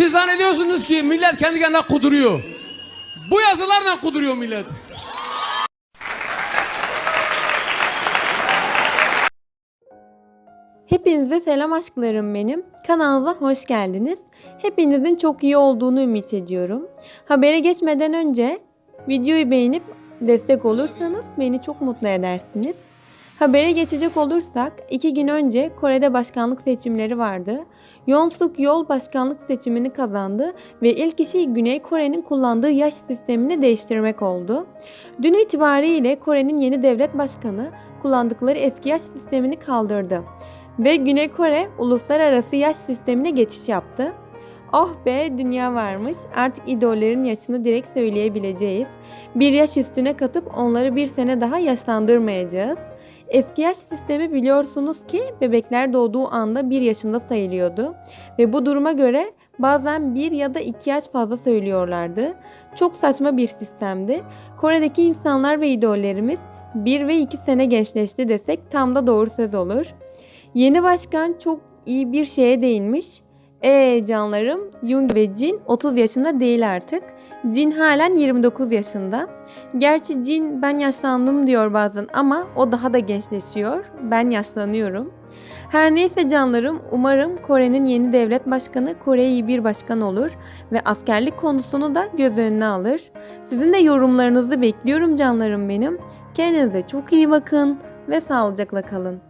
Siz zannediyorsunuz ki millet kendi kendine kuduruyor. Bu yazılarla kuduruyor millet. Hepinize selam aşklarım benim. Kanalımıza hoş geldiniz. Hepinizin çok iyi olduğunu ümit ediyorum. Habere geçmeden önce videoyu beğenip destek olursanız beni çok mutlu edersiniz. Habere geçecek olursak iki gün önce Kore'de başkanlık seçimleri vardı. Yoon Suk Yeol başkanlık seçimini kazandı ve ilk işi Güney Kore'nin kullandığı yaş sistemini değiştirmek oldu. Dün itibariyle Kore'nin yeni devlet başkanı kullandıkları eski yaş sistemini kaldırdı ve Güney Kore uluslararası yaş sistemine geçiş yaptı. Oh be dünya varmış. Artık idollerin yaşını direkt söyleyebileceğiz. Bir yaş üstüne katıp onları bir sene daha yaşlandırmayacağız. Eski yaş sistemi biliyorsunuz ki bebekler doğduğu anda bir yaşında sayılıyordu. Ve bu duruma göre bazen bir ya da iki yaş fazla söylüyorlardı. Çok saçma bir sistemdi. Kore'deki insanlar ve idollerimiz bir ve iki sene gençleşti desek tam da doğru söz olur. Yeni başkan çok iyi bir şeye değinmiş. E canlarım, Jung ve Jin 30 yaşında değil artık. Jin halen 29 yaşında. Gerçi Jin ben yaşlandım diyor bazen ama o daha da gençleşiyor. Ben yaşlanıyorum. Her neyse canlarım umarım Kore'nin yeni devlet başkanı Kore iyi bir başkan olur ve askerlik konusunu da göz önüne alır. Sizin de yorumlarınızı bekliyorum canlarım benim. Kendinize çok iyi bakın ve sağlıcakla kalın.